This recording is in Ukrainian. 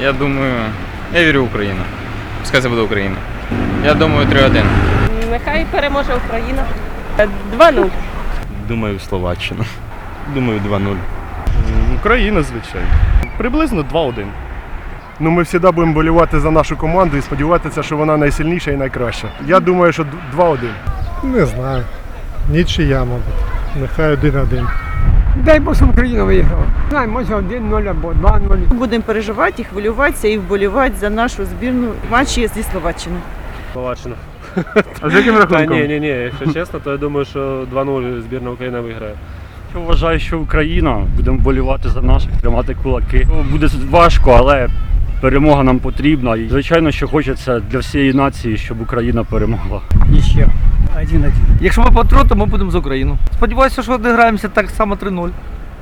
Я думаю, я вірю в Україну. Пускай це буде Україна. Я думаю, 3-1. Нехай переможе Україна. 2-0. Думаю, Словаччина. Думаю, 2-0. Україна, звичайно. Приблизно 2-1. Ну, ми завжди будемо болювати за нашу команду і сподіватися, що вона найсильніша і найкраща. Я думаю, що 2-1. Не знаю. Нічия, мабуть. Нехай один-один. Дай Бог, щоб Україна виграла. Знаю, може 1-0 або 2-0. Будемо переживати і хвилюватися і вболівати за нашу збірну матчі зі Словаччиною. Словаччина. А з яким Та рахунком? ні, ні, ні, якщо чесно, то я думаю, що 2-0 збірна України виграє. Я вважаю, що Україна будемо болювати за наших, тримати кулаки. Ну, Буде важко, але перемога нам потрібна. І звичайно, що хочеться для всієї нації, щоб Україна перемогла. Ніщо. 1-1. Якщо ми патріоти, ми будемо за Україну. Сподіваюся, що відіграємося так само 3-0.